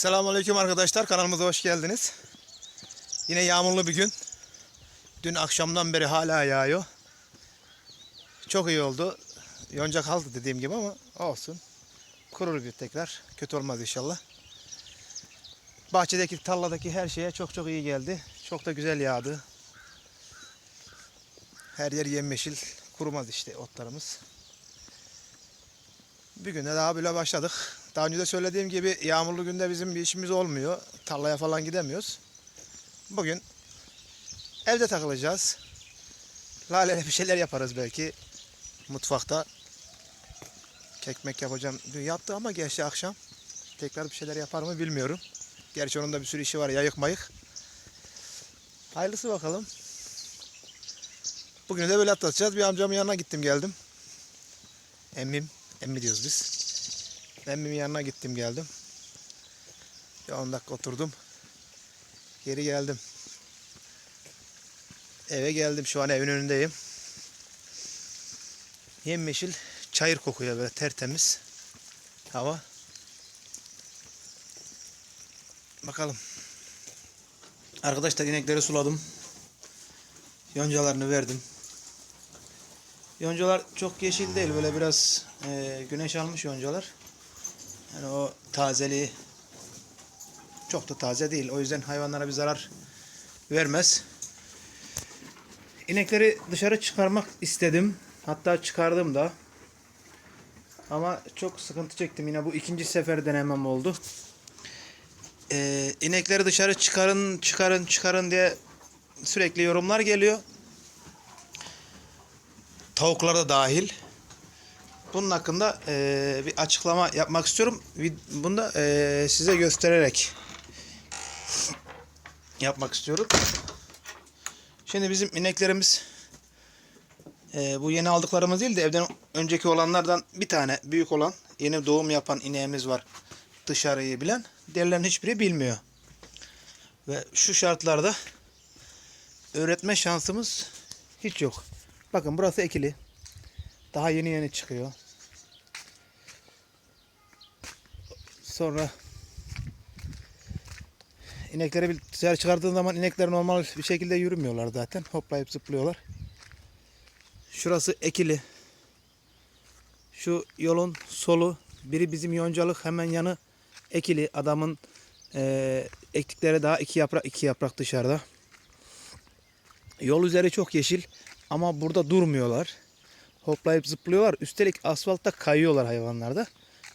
Selamünaleyküm arkadaşlar. Kanalımıza hoş geldiniz. Yine yağmurlu bir gün. Dün akşamdan beri hala yağıyor. Çok iyi oldu. Yonca kaldı dediğim gibi ama olsun. Kurur bir tekrar. Kötü olmaz inşallah. Bahçedeki, tarladaki her şeye çok çok iyi geldi. Çok da güzel yağdı. Her yer yemyeşil. Kurumaz işte otlarımız. Bir günde daha böyle başladık. Daha önce de söylediğim gibi yağmurlu günde bizim bir işimiz olmuyor. Tarlaya falan gidemiyoruz. Bugün evde takılacağız. Lale'yle bir şeyler yaparız belki. Mutfakta. Kekmek yapacağım. Dün yaptı ama geçti akşam. Tekrar bir şeyler yapar mı bilmiyorum. Gerçi onun da bir sürü işi var. Yayık mayık. Hayırlısı bakalım. Bugün de böyle atlatacağız. Bir amcamın yanına gittim geldim. Emmim. Emmi diyoruz biz. Emmimin yanına gittim geldim. Bir 10 dakika oturdum. Geri geldim. Eve geldim. Şu an evin önündeyim. Yemyeşil çayır kokuyor böyle tertemiz. Hava. Bakalım. Arkadaşlar inekleri suladım. Yoncalarını verdim. Yoncalar çok yeşil değil. Böyle biraz e, güneş almış yoncalar. Yani o tazeliği çok da taze değil. O yüzden hayvanlara bir zarar vermez. İnekleri dışarı çıkarmak istedim. Hatta çıkardım da. Ama çok sıkıntı çektim. Yine bu ikinci sefer denemem oldu. Ee, inekleri dışarı çıkarın, çıkarın, çıkarın diye sürekli yorumlar geliyor. Tavuklar da dahil. Bunun hakkında eee, bir açıklama yapmak istiyorum. Bunu da eee, size göstererek yapmak istiyorum. Şimdi bizim ineklerimiz eee, bu yeni aldıklarımız değil de evden önceki olanlardan bir tane büyük olan yeni doğum yapan ineğimiz var. Dışarıyı bilen. Diğerlerinin hiçbiri bilmiyor. Ve şu şartlarda öğretme şansımız hiç yok. Bakın burası ekili. Daha yeni yeni çıkıyor. Sonra inekleri bir dışarı çıkardığın zaman inekler normal bir şekilde yürümüyorlar zaten. Hoplayıp zıplıyorlar. Şurası ekili. Şu yolun solu biri bizim yoncalık hemen yanı ekili. Adamın eee ektikleri daha iki yaprak iki yaprak dışarıda. Yol üzeri çok yeşil ama burada durmuyorlar. Hoplayıp zıplıyorlar. Üstelik asfaltta kayıyorlar hayvanlarda.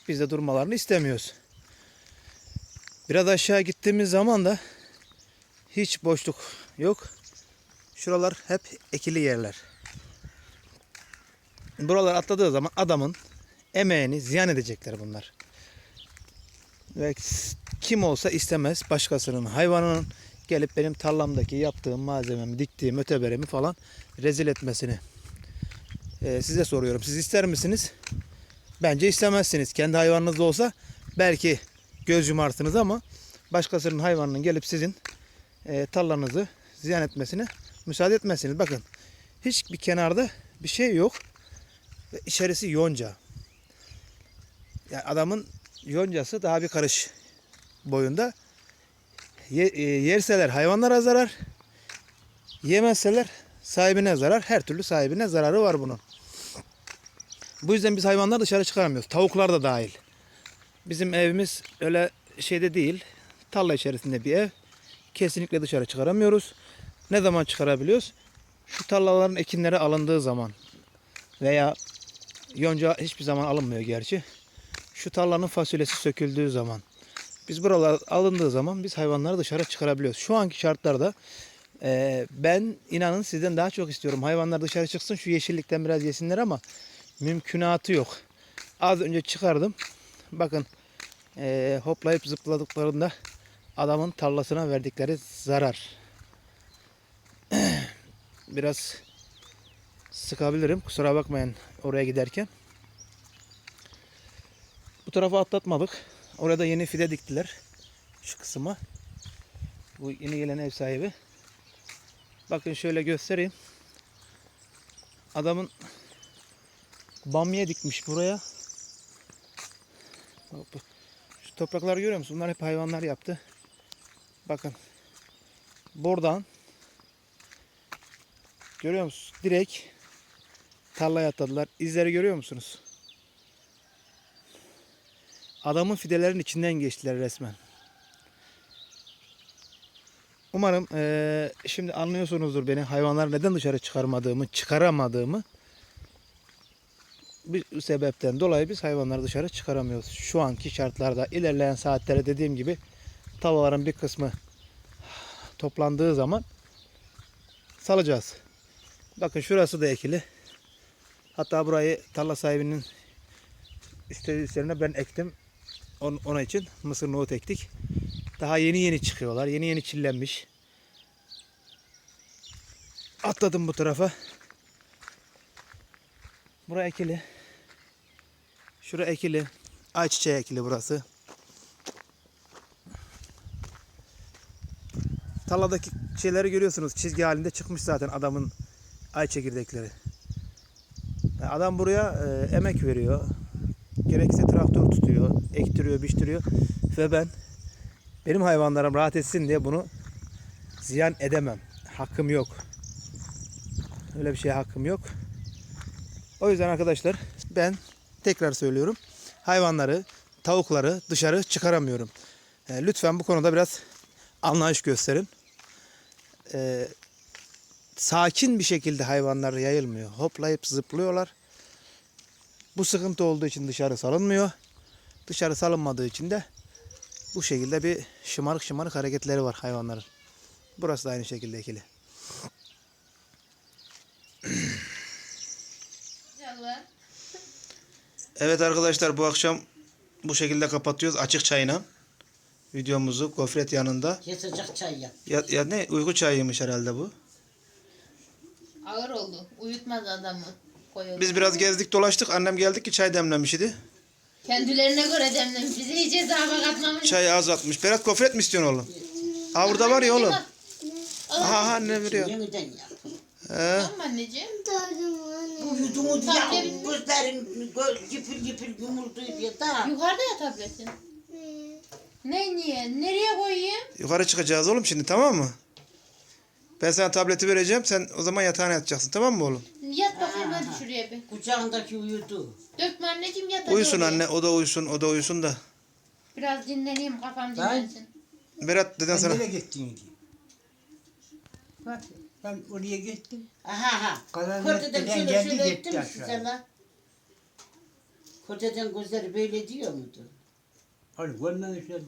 Biz de durmalarını istemiyoruz. Biraz aşağı gittiğimiz zaman da hiç boşluk yok. Şuralar hep ekili yerler. Buralar atladığı zaman adamın emeğini ziyan edecekler bunlar. Ve kim olsa istemez başkasının hayvanının gelip benim tarlamdaki yaptığım malzememi, diktiğim öteberemi falan rezil etmesini. Ee, size soruyorum. Siz ister misiniz? Bence istemezsiniz. Kendi hayvanınız olsa belki göz yumarsınız ama başkasının hayvanının gelip sizin e, tarlanızı ziyan etmesine müsaade etmezsiniz. Bakın hiçbir kenarda bir şey yok ve içerisi yonca. Yani adamın yoncası daha bir karış boyunda. Ye- e, yerseler hayvanlara zarar. Yemezseler sahibine zarar. Her türlü sahibine zararı var bunun. Bu yüzden biz hayvanları dışarı çıkaramıyoruz. Tavuklar da dahil. Bizim evimiz öyle şeyde değil. Tarla içerisinde bir ev. Kesinlikle dışarı çıkaramıyoruz. Ne zaman çıkarabiliyoruz? Şu tarlaların ekinleri alındığı zaman veya yonca hiçbir zaman alınmıyor gerçi. Şu tarlanın fasulyesi söküldüğü zaman. Biz buralar alındığı zaman biz hayvanları dışarı çıkarabiliyoruz. Şu anki şartlarda e, ben inanın sizden daha çok istiyorum. Hayvanlar dışarı çıksın şu yeşillikten biraz yesinler ama mümkünatı yok. Az önce çıkardım. Bakın e, hoplayıp zıpladıklarında adamın tarlasına verdikleri zarar. Biraz sıkabilirim. Kusura bakmayın oraya giderken. Bu tarafa atlatmadık. Orada yeni fide diktiler. Şu kısma. Bu yeni gelen ev sahibi. Bakın şöyle göstereyim. Adamın bamya dikmiş buraya. Hop. Şu toprakları görüyor musun? Bunlar hep hayvanlar yaptı. Bakın. Buradan görüyor musunuz? Direkt tarlaya atladılar. İzleri görüyor musunuz? Adamın fidelerin içinden geçtiler resmen. Umarım eee, şimdi anlıyorsunuzdur beni. Hayvanları neden dışarı çıkarmadığımı, çıkaramadığımı. Bir sebepten dolayı biz hayvanları dışarı çıkaramıyoruz. Şu anki şartlarda ilerleyen saatlere dediğim gibi tavaların bir kısmı toplandığı zaman salacağız. Bakın şurası da ekili. Hatta burayı tarla sahibinin istediği üzerine ben ektim. On- Ona için mısır nohut ektik. Daha yeni yeni çıkıyorlar. Yeni yeni çillenmiş. Atladım bu tarafa. Bura ekili. Şura ekili. Ayçiçeği ekili burası. Tarladaki şeyleri görüyorsunuz. Çizgi halinde çıkmış zaten adamın ay çekirdekleri. Adam buraya e, emek veriyor. Gerekse traktör tutuyor, ektiriyor, biçtiriyor ve ben benim hayvanlarım rahat etsin diye bunu ziyan edemem. Hakkım yok. Öyle bir şeye hakkım yok. O yüzden arkadaşlar ben tekrar söylüyorum. Hayvanları, tavukları dışarı çıkaramıyorum. E, lütfen bu konuda biraz anlayış gösterin. E, sakin bir şekilde hayvanlar yayılmıyor. Hoplayıp zıplıyorlar. Bu sıkıntı olduğu için dışarı salınmıyor. Dışarı salınmadığı için de bu şekilde bir şımarık şımarık hareketleri var hayvanların. Burası da aynı şekilde ekili. Evet arkadaşlar bu akşam bu şekilde kapatıyoruz açık çayına. Videomuzu gofret yanında. Yatacak çay yap. Ya, ya ne uyku çayıymış herhalde bu. Ağır oldu. Uyutmaz adamı. Koyalım. Biz biraz gezdik dolaştık. Annem geldik ki çay demlemiş idi. Kendilerine göre demlemiş. Bizi hiç hesaba katmamış. Çayı az atmış. Berat gofret mi istiyorsun oğlum? Ha burada var ya oğlum. Aha annem veriyor. Yeniden yap. He. anneciğim. Bu yudumuz ya Tabii, tabii. gözlerin göz cipil yumurtayı ya da. Yukarıda ya tabletin. Ne niye? Nereye koyayım? Yukarı çıkacağız oğlum şimdi tamam mı? Ben sana tableti vereceğim. Sen o zaman yatağına yatacaksın tamam mı oğlum? Yat bakayım hadi şuraya bir. Kucağındaki uyudu. Dökme anneciğim yat hadi Uyusun oraya. anne. O da uyusun. O da uyusun da. Biraz dinleneyim kafam Ben- dinlensin. Berat deden sana. nereye gittin ki? Bak ben oraya gittim. Aha ha. Giden şöyle geldi şöyle gitti ettim aşağı. sana. Köteden gözleri böyle diyor muydu? Hani görmemişler.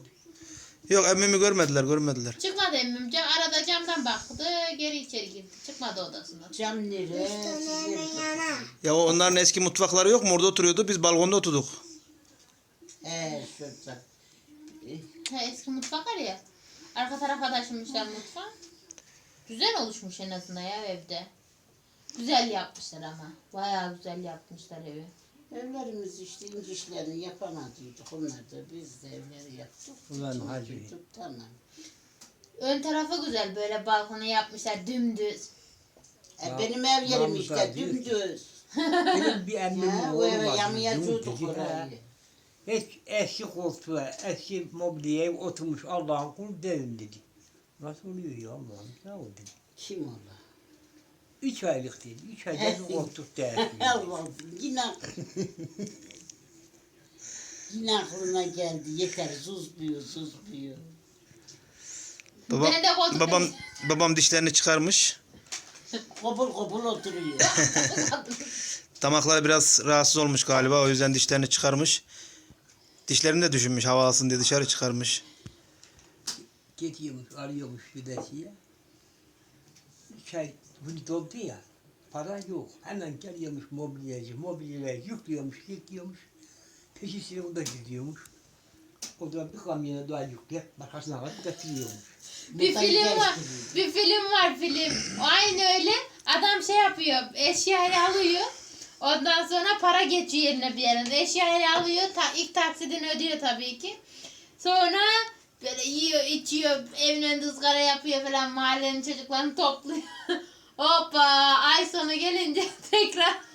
Yok emmimi görmediler görmediler. Çıkmadı emmimce. Arada camdan baktı. Geri içeri girdi. Çıkmadı odasından. Cam nere? Ya o- onların eski mutfakları yok mu? Orada oturuyordu. Biz balkonda oturduk. Eee şurada. Ha, eski mutfak var ya. Arka tarafa taşımışlar mutfağı. Güzel oluşmuş en azından ya evde. Güzel yapmışlar ama. Bayağı güzel yapmışlar evi. Evlerimiz işte ince işlerini yapamadıydık. Onlar da biz de evleri yaptık. Ulan Tuttuk, hacı. tuttuk, Tamam. Ön tarafı güzel böyle balkonu yapmışlar dümdüz. E, Ya, benim ev yerim Mahmut işte abi diyor ki- dümdüz. Benim bir emmimin Ya, o oğlu eve vardı. yamayacaktık yumurtacı. orayı. Hiç eski koltuğa, eski mobilyaya oturmuş Allah'ın kulu derim dedi. Nasıl oluyor ya Allah'ım ne oldu. Kim ola? Üç aylık dedi. Üç ayda bir koltuk değişiyor. Allah'ım yine yine aklına geldi. Yeter zuzluyor zuzluyor. Baba, Ben de koltukta- babam babam dişlerini çıkarmış. Kobul kobul oturuyor. Damakları biraz rahatsız olmuş galiba. O yüzden dişlerini çıkarmış. Dişlerini de düşünmüş hava alsın diye dışarı çıkarmış. Gidiyormuş, arıyormuş fidesiye. Üç ay bunu doldu ya. Para yok. Hemen geliyormuş mobilyacı. Mobilyalar yüklüyormuş, yüklüyormuş. Peşi sıra o da gidiyormuş. O da bir kamyona daha yükleyip bakasına kadar getiriyormuş. Bir Buradan film var. geçtiriyor. Bir film var film. Aynı öyle. Adam şey yapıyor. Eşyayı alıyor. Ondan sonra para geçiyor yerine bir yerine. Eşyayı alıyor. Ta, ilk taksidini ödüyor tabii ki. Sonra böyle yiyor, içiyor, evin önünde ızgara yapıyor falan. Mahallenin çocuklarını topluyor. Hoppa ay sonu gelince tekrar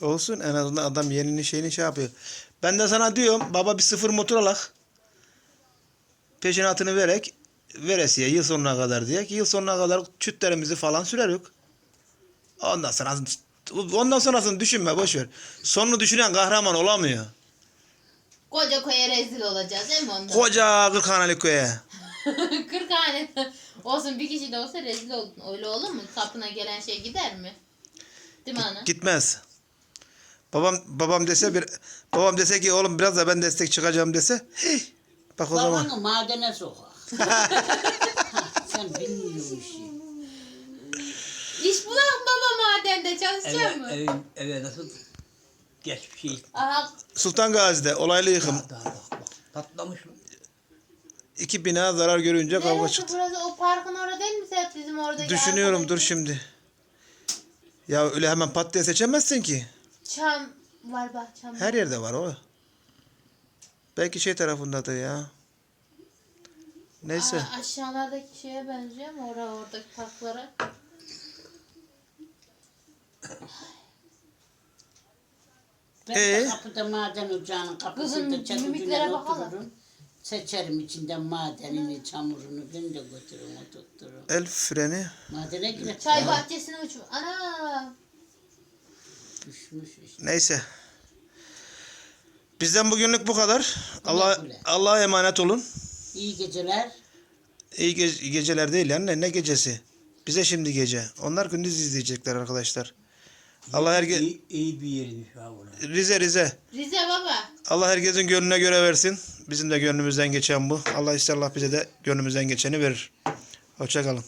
Olsun en azından adam yenini şeyini şey yapıyor. Ben de sana diyorum baba bir sıfır motor alak. Peşinatını verek veresiye yıl sonuna kadar diye ki yıl sonuna kadar çütlerimizi falan sürerük. Ondan sonra ondan sonrasını düşünme boş ver. Sonunu düşünen kahraman olamıyor. Koca koya rezil olacağız değil mi ondan? Koca Kırkhaneli köye. 40 tane olsun bir kişi de olsa rezil oldun. Öyle olur mu? Kapına gelen şey gider mi? Değil mi ana? Gitmez. Babam babam dese bir babam dese ki oğlum biraz da ben destek çıkacağım dese. Hey, bak o zaman. Babanı madene sokak. Sen bilmiyorsun işi. İş bulan baba madende çalışacak mı? eve, geçmiş Aha Sultan Gazi'de olaylı yıkım. Daha, daha bak bak. Patlamış mı? İki bina zarar görünce kavga neresi çıktı. burası? O parkın orada değil mi Serap bizim oradaki? Düşünüyorum dur arkadaki? şimdi. Ya öyle hemen pat diye seçemezsin ki. Çam var bak çam. Her yerde var o. Belki şey tarafındadır ya. Neyse. Aa, aşağılardaki şeye benziyor mu? Orada oradaki parklara. Ben Ee? de kapıda maden ocağının kapısında Kızım, mimiklere güne bakalım. otururum. Seçerim içinden madenini, çamurunu, ben de götürürüm, oturturum. El freni. Madene girer. Çay bahçesine uçmuş. Ana! Düşmüş işte. Neyse. Bizden bugünlük bu kadar. Allah güle. Allah'a emanet olun. İyi geceler. İyi ge- geceler değil yani ne gecesi? Bize şimdi gece. Onlar gündüz izleyecekler arkadaşlar. Allah herke İyi, iyi bir yermiş ha. Rize Rize. Rize baba. Allah herkesin gönlüne göre versin. Bizim de gönlümüzden geçen bu. Allah inşallah bize de gönlümüzden geçeni verir. Hoşçakalın.